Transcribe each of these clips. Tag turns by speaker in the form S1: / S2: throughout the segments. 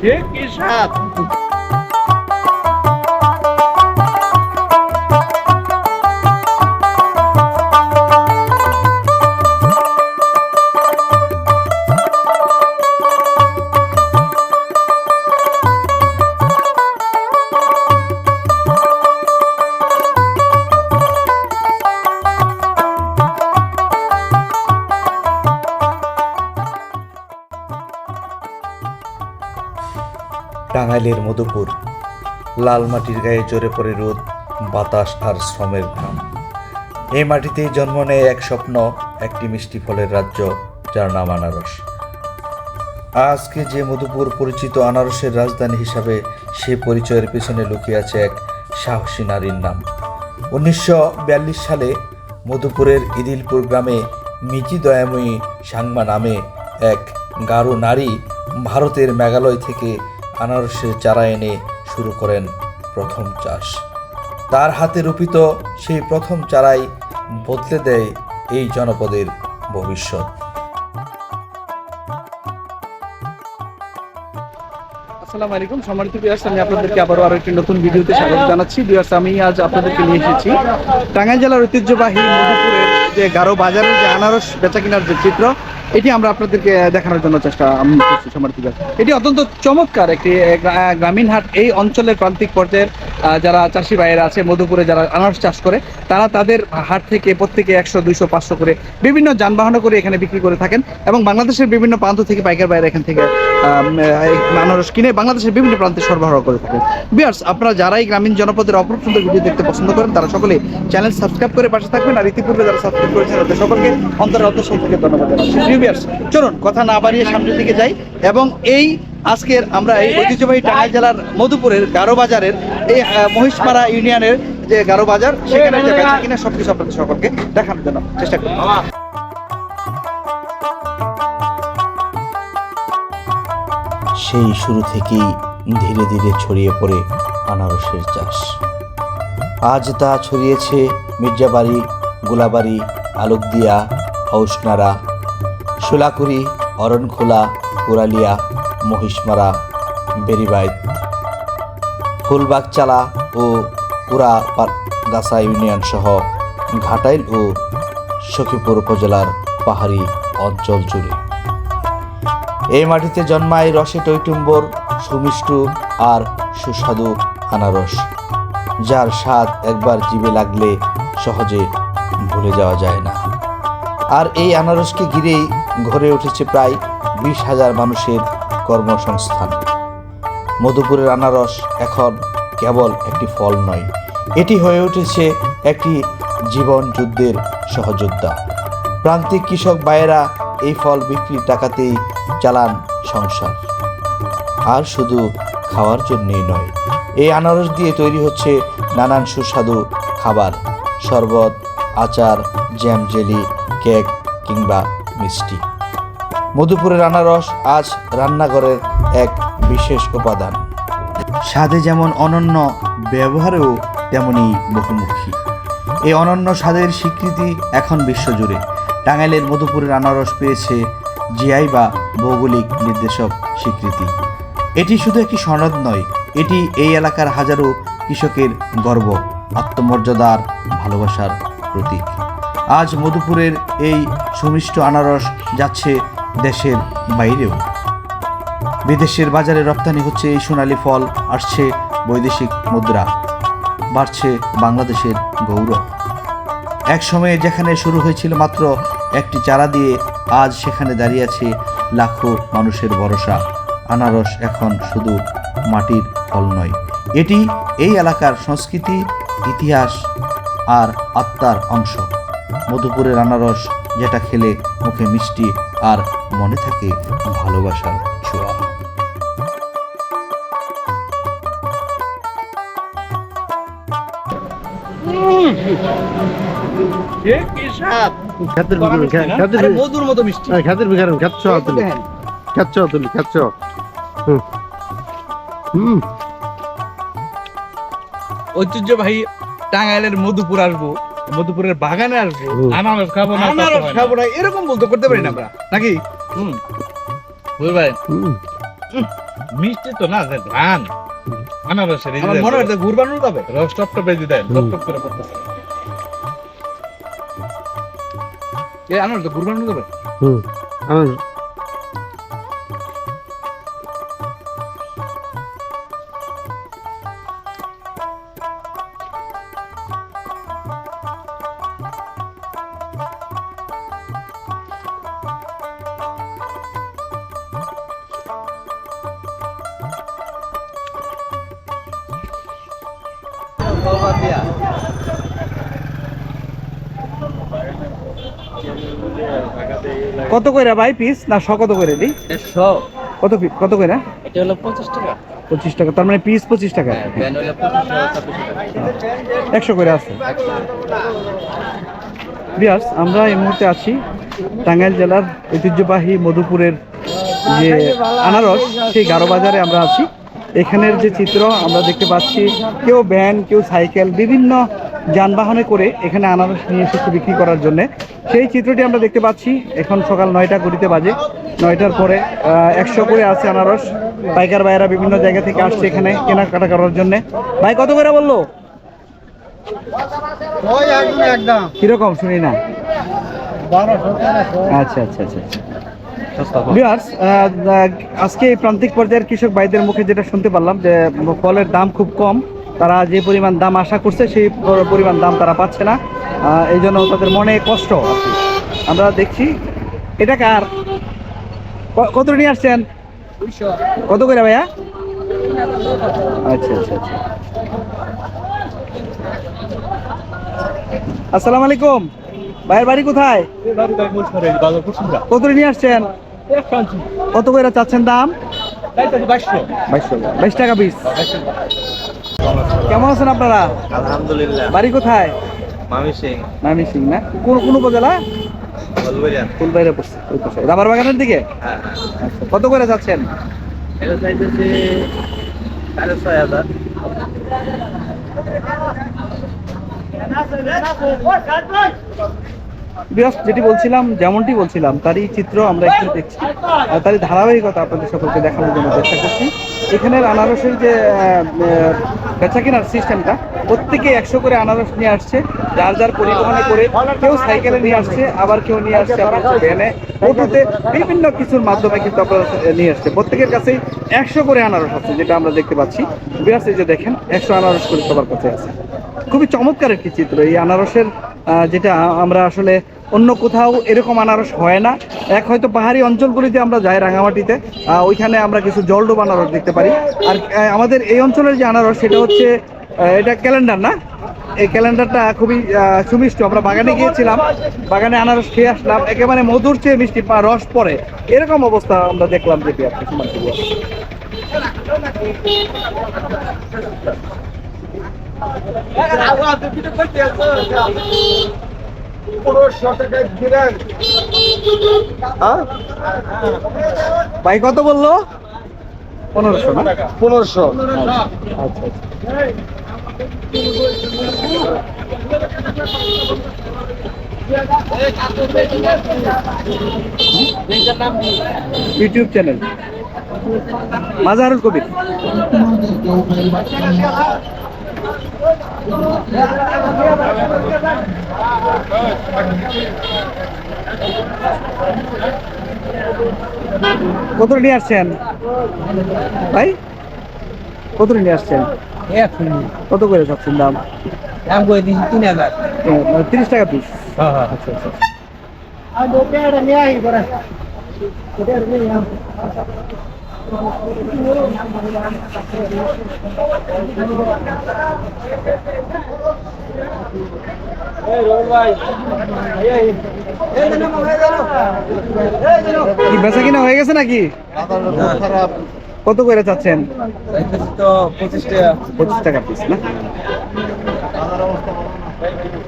S1: সে কি স্বাদ
S2: টাঙ্গাইলের মধুপুর। লাল মাটির গায়ে জোরে পড়ে রোদ, বাতাস আর শ্রমের ঘাম এই মাটিতেই জন্ম নেয় এক স্বপ্ন, একটি মিষ্টি ফলের রাজ্য, যার নাম আনারস। আজকে যে মধুপুর পরিচিত আনারসের রাজধানী হিসাবে সে পরিচয়ের পেছনে লুকিয়ে আছে এক সাহসী নারীর নাম। উনিশশো বিয়াল্লিশ সালে মধুপুরের ইদিলপুর গ্রামে মিকি দয়াময়ী সাংমা নামে এক গারো নারী ভারতের মেঘালয় থেকে আনারসের চারা এনে শুরু করেন প্রথম চাষ। তার হাতে রোপিত সেই প্রথম চারাই বদলে দেয় এই জনপদের ভবিষ্যৎ।
S1: আসসালামু আলাইকুম, সম্মানিত আমি আপনাদেরকে আবারও আরও একটি নতুন ভিডিওতে স্বাগত জানাচ্ছি। ভিউয়ার্স আমি আজ আপনাদেরকে নিয়ে এসেছি টাঙ্গাইল জেলার ঐতিহ্যবাহী মধুপুরের যে গারো বাজারের যে আনারস বেচা কেনার যে চিত্র এটি আমরা আপনাদেরকে দেখানোর জন্য চেষ্টা করছি এটি অত্যন্ত চমৎকার একটি গ্রামীণ হাট। এই অঞ্চলের প্রান্তিক পর্যায়ের যারা চাষি ভাইয়েরা আছে, মধুপুরে যারা আনারস চাষ করে, তারা তাদের হাট থেকে প্রত্যেকে একশো, দুইশো, পাঁচশো করে বিভিন্ন যানবাহন করে এখানে বিক্রি করে থাকেন এবং বাংলাদেশের বিভিন্ন প্রান্ত থেকে পাইকার বাইরে এখান থেকে আনারস কিনে বাংলাদেশের বিভিন্ন প্রান্তে সরবরাহ করে থাকে। বিয়ার্স আপনারা যারাই গ্রামীণ জনপদের অপর সুন্দর ভিডিও দেখতে পছন্দ করেন তারা সকলে চ্যানেল সাবস্ক্রাইব করে পাশে থাকবেন আর ইতিপূর্বে যারা সাবস্ক্রাইব করেছেন তাদের সকলকে অন্তরের অন্তঃস্থল থেকে ধন্যবাদ viewers, চলুন কথা না বাড়িয়ে সামনের দিকে যাই এবং এই আজকের আমরা এই ঐতিহ্যবাহী টাঙ্গাইল জেলার মধুপুরের গারো বাজারের এই মহিষমারা ইউনিয়নের যে গারো বাজার সেখানে কিনা সবকিছু আপনাদের সকলকে দেখানোর জন্য চেষ্টা করি
S2: সেই শুরু থেকেই ধীরে ধীরে ছড়িয়ে পড়ে আনারসের চাষ। আজ তা ছড়িয়েছে মির্জাবাড়ি, গোলাবাড়ি, আলোকদিয়া হাউসনারা সোলাকুড়ি অরণখোলা, পুরালিয়া, মহিষমারা, বেরিবাইত, ফুলবাগচালা ও পুরা গাছা ইউনিয়ন সহ ঘাটাইল ও সখীপুর উপজেলার পাহাড়ি অঞ্চল জুড়ে। এই মাটিতে জন্মায় রসে টৈটুম্বর সুমিষ্টু আর সুস্বাদু আনারস, যার স্বাদ একবার জিভে লাগলে সহজে ভুলে যাওয়া যায় না। আর এই আনারসকে ঘিরেই ঘরে উঠেছে প্রায় বিশ হাজার মানুষের কর্মসংস্থান। মধুপুরের আনারস এখন কেবল একটি ফল নয়, এটি হয়ে উঠেছে একটি জীবন যুদ্ধের সহযোদ্ধা। প্রান্তিক কৃষক ভাইয়েরা এই ফল বিক্রির টাকাতেই চালান সংসার। আর শুধু খাওয়ার জন্যই নয়, এই আনারস দিয়ে তৈরি হচ্ছে নানান সুস্বাদু খাবার, শরবত, আচার, জ্যাম জেলি, কেক কিংবা মিষ্টি। মধুপুরের আনারস আজ রান্নাঘরের এক বিশেষ উপাদান। স্বাদে যেমন অনন্য ব্যবহারেও তেমনি বহুমুখী এই অনন্য স্বাদের স্বীকৃতি এখন বিশ্বজুড়ে। টাঙ্গাইলের মধুপুরের আনারস পেয়েছে জিআই বা ভৌগোলিক নির্দেশক স্বীকৃতি। এটি শুধু একটি সনদ নয়, এটি এই এলাকার হাজারো কৃষকের গর্ব, আত্মমর্যাদার ভালোবাসার প্রতীক। আজ মধুপুরের এই সুমিষ্ট আনারস যাচ্ছে দেশের বাইরেও। বিদেশের বাজারে রপ্তানি হচ্ছে এই সোনালী ফল, আসছে বৈদেশিক মুদ্রা, বাড়ছে বাংলাদেশের গৌরব। এক সময়ে যেখানে শুরু হয়েছিল মাত্র একটি চারা দিয়ে, আজ সেখানে দাঁড়িয়ে আছে লাখো মানুষের ভরসা। আনারস এখন শুধু মাটির ফল নয়। এটি এই এলাকার সংস্কৃতি, ইতিহাস আর আত্মার অংশ। মধুপুরের আনারস যেটা খেলে মুখে মিষ্টি আর মনে থাকে ভালোবাসার ছোঁয়া।
S1: সে মধুর মতো মিষ্টি
S3: তুমি। তুমি হুম হুম
S1: ঐতিহ্যবাহী টাঙ্গাইলের মধুপুর আসব মধুপুরের বাগানে আসব আনারস খাব না আনারস খাব না এরকম বলতে করতে পারি না আমরা নাকি? হুম।
S4: বুঝ ভাই?
S3: হুম।
S4: মিষ্টি তো না যে ধান। আনারসের
S1: আমার মনে হয় বানানো যাবে
S4: রস টপ টপে দিতে
S3: হুম।
S4: টপ টপ করে পড়তেছে।
S1: এই আনারস গুড় বানানো যাবে
S3: হুম আমার।
S1: কত কইরা ভাই পিস না শ কত করে
S5: একশো।
S1: কত কত কইরা
S5: এটা হলো পঁচিশ টাকা।
S1: পঁচিশ টাকা তার মানে পিস পঁচিশ টাকা।
S5: হ্যাঁ টাকা
S1: একশো করে আছে। বিয়াস আমরা এই মুহূর্তে আছি টাঙ্গাইল জেলার ঐতিহ্যবাহী মধুপুরের যে আনারস সেই গারো বাজারে আমরা আছি। এখানের যে চিত্র আমরা দেখতে পাচ্ছি কেউ ভ্যান কেউ সাইকেল বিভিন্ন যানবাহনে করে এখানে আনারস নিয়ে এসেছে বিক্রি করার জন্য। সেই চিত্রটি আমরা দেখতে পাচ্ছি এখন সকাল নয়টা কুড়িতে বাজে। নয়টার পরে একশো করে আছে আনারস। পাইকার ভাইয়েরা বিভিন্ন জায়গা থেকে আসছে এখানে কেনাকাটা করার জন্য। ভাই কত করে বলল? কীরকম শুনি না। আচ্ছা আচ্ছা আচ্ছা আহ, আজকে এই প্রান্তিক পর্যায়ের কৃষক ভাইদের মুখে যেটা শুনতে পারলাম যে ফলের দাম খুব কম। তারা যে পরিমাণ দাম আশা করছে সেই পরিমাণ দাম তারা পাচ্ছে না। এই জন্য তাদের মনে কষ্ট আর কি। আমরা দেখছি এটা কার? কত নিয়ে আসছেন? কত করে ভাইয়া? আচ্ছা আচ্ছা আচ্ছা। আসসালামু আলাইকুম। ভাইয়ের বাড়ি কোথায়? কত নিয়ে আসছেন? কত করে চাচ্ছেন দাম? বাইশ টাকা পিস কেমন আছেন আপনারা?
S4: আলহামদুলিল্লাহ।
S1: বাড়ি কোথায়?
S4: মামি সিং
S1: নামি সিং না? কোন কোন উপজেলা? ফুলবাইরে পড়ছে ওই পাশে। রাবার বাগানের দিকে?
S4: হ্যাঁ হ্যাঁ।
S1: আচ্ছা, কত করে যাচ্ছেন?
S4: এটা চাইতেছে সাড়ে ছয় হাজার।
S1: বিয়াস যেটি বলছিলাম, যেমনটি বলছিলাম, তারই চিত্র আমরা একটু দেখছি। তারই ধারাবাহিকতা আপনাদের সকলকে দেখানোর জন্য চেষ্টা করছি। এখানের আনারসের যে বেচা কেনার সিস্টেমটা প্রত্যেকে একশো করে আনারস নিয়ে আসছে। যার যার পরিবহনে করে কেউ সাইকেলে নিয়ে আসছে, আবার কেউ নিয়ে আসছে আপনার ভ্যানে। অটোতে বিভিন্ন কিছুর মাধ্যমে কিন্তু আপনারা নিয়ে আসছে। প্রত্যেকের কাছেই একশো করে আনারস আছে, যেটা আমরা দেখতে পাচ্ছি। বিয়াস এই যে দেখেন, একশো আনারস করে সবার কাছে আছে। খুবই চমৎকার একটি চিত্র। এই আনারসের যেটা আমরা আসলে অন্য কোথাও এরকম আনারস হয় না। এক হয়তো পাহাড়ি অঞ্চলগুলিতে আমরা যাই রাঙামাটিতে ওইখানে আমরা কিছু জলডোব আনারস দেখতে পারি। আর আমাদের এই অঞ্চলের যে আনারস, সেটা হচ্ছে এটা ক্যালেন্ডার না? এই ক্যালেন্ডারটা খুবই সুমিষ্ট। আমরা বাগানে গিয়েছিলাম, বাগানে আনারস খেয়ে আসলাম, একেবারে মধুর চেয়ে মিষ্টি রস পড়ে এরকম অবস্থা আমরা দেখলাম যেটি আপনি ভাই কত বলল? পনেরোশো না?
S3: পনেরোশো।
S1: আচ্ছা আচ্ছা ইউটিউব চ্যানেল। মাজারুল কবির। কত নিয়ে আসছেন? ভাই কত নিয়ে আসছেন? কত করে চাচ্ছেন দাম?
S5: দাম করে দিচ্ছি তিন হাজার।
S1: তিরিশ টাকা পিস?
S5: হ্যাঁ হ্যাঁ
S1: আচ্ছা আচ্ছা কি বেচা কিনা হয়ে গেছে নাকি খারাপ কত করে চাচ্ছেন
S5: পঁচিশ টাকা
S1: পঁচিশ টাকা পিস না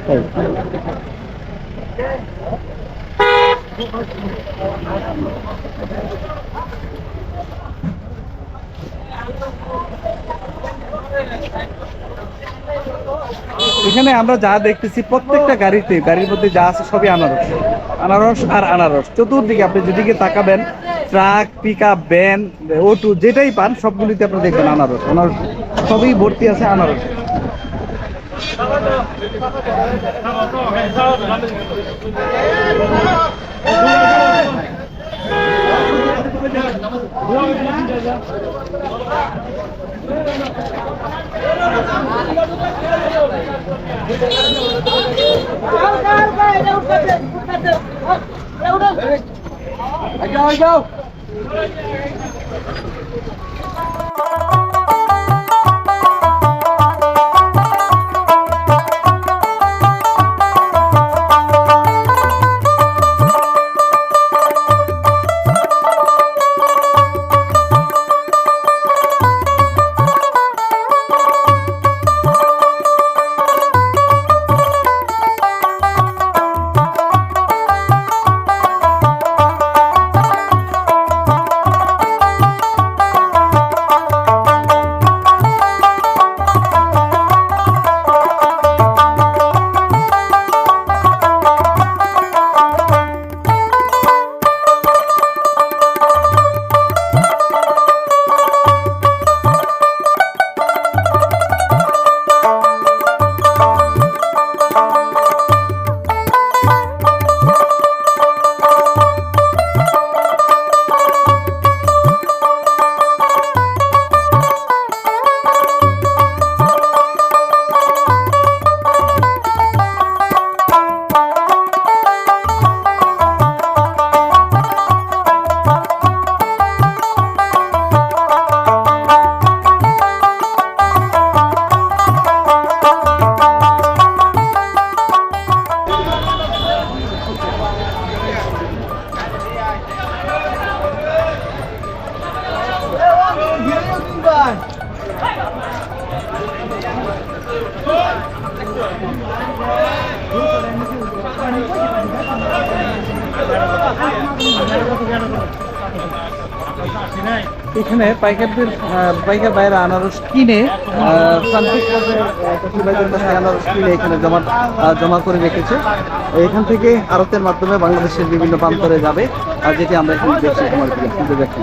S1: তাই। এখানে আমরা যা দেখতেছি প্রত্যেকটা গাড়িতে, গাড়ির মধ্যে যা আছে সবই আনারস। আনারস আর আনারস। চতুর্দিকে আপনি যেদিকে তাকাবেন, truck pick up van auto যেটাই পান, সবগুলিতে আপনি দেখবেন আনারস। আনারস, সবই ভর্তি আছে আনারস। Go, go, go! এখানে পাইকারদের পাইকার বাইরে আনারস কিনে আনারস কিনে এখানে জমা জমা করে রেখেছে। এখান থেকে আড়তের মাধ্যমে বাংলাদেশের বিভিন্ন প্রান্তরে যাবে, আর যেটি আমরা এখানে দেখছি, তোমার কিন্তু দেখি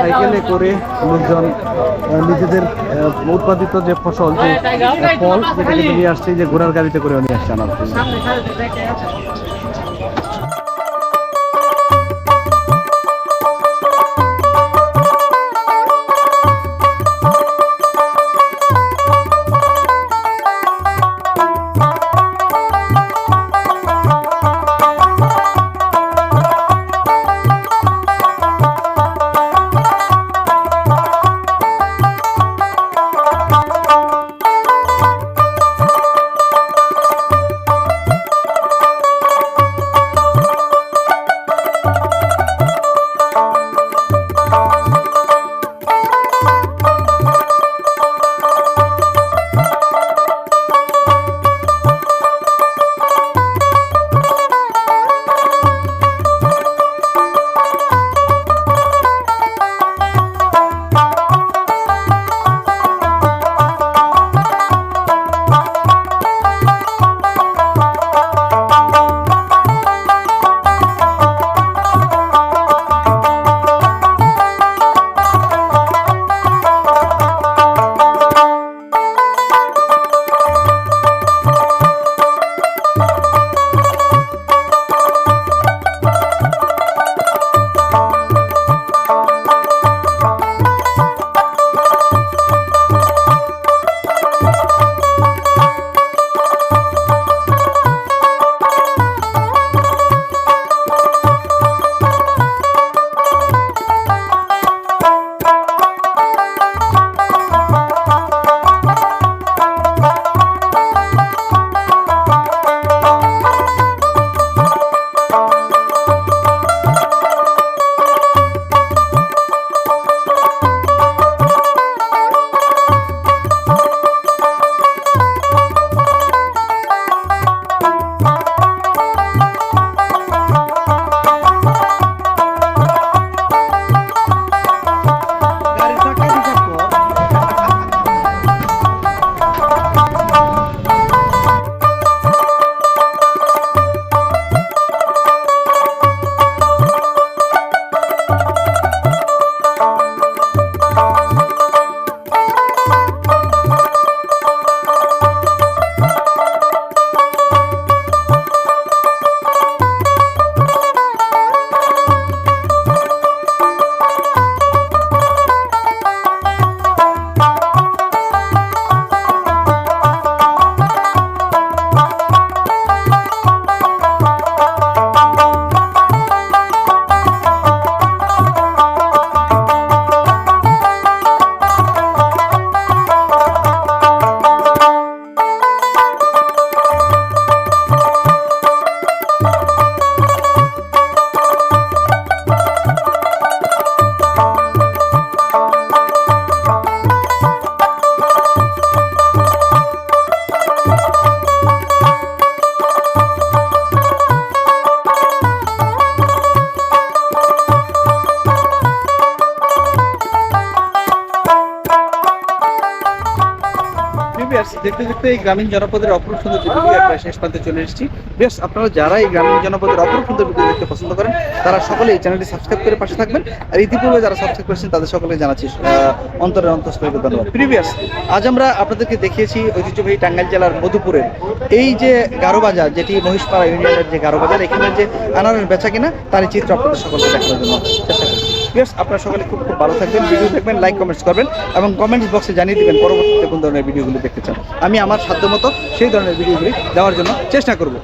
S1: সাইকেলে করে লোকজন নিজেদের উৎপাদিত যে ফসল, যে ফল সেটাকে নিয়ে আসছে যে ঘোড়ার গাড়িতে করে নিয়ে আসছে আনার গ্রামীণ জনপদের অপরূপ সুন্দর যে ভিডিও প্রায় শেষ প্রান্তে চলে এসেছি। বেশ, আপনারা যারা এই গ্রামীণ জনপদের অপরূপ সুন্দর ভিডিও দেখতে পছন্দ করেন, তারা সকলে এই চ্যানেলটি সাবস্ক্রাইব করে পাশে থাকবেন। আর ইতিপূর্বে যারা সাবস্ক্রাইব করেছেন, তাদের সকলে জানাচ্ছি অন্তরের অন্তঃস্থলে ধন্যবাদ। প্রিভিয়াস, আজ আমরা আপনাদেরকে দেখিয়েছি ঐতিহ্যবাহী টাঙ্গাইল জেলার মধুপুরের। এই যে গারো বাজার যেটি মহিষপাড়া ইউনিয়নের যে গারো বাজার এখানে যে আনারের বেচা কিনা তার চিত্র আপনাদের সকলকে দেখানোর জন্য চেষ্টা আপনার আপনারা সকলে খুব খুব ভালো থাকবেন ভিডিও দেখবেন লাইক কমেন্টস করবেন এবং কমেন্টস বক্সে জানিয়ে দেবেন পরবর্তীতে কোন ধরনের ভিডিওগুলো দেখতে চান। আমি আমার সাধ্যমতো সেই ধরনের ভিডিওগুলি দেওয়ার জন্য চেষ্টা করব।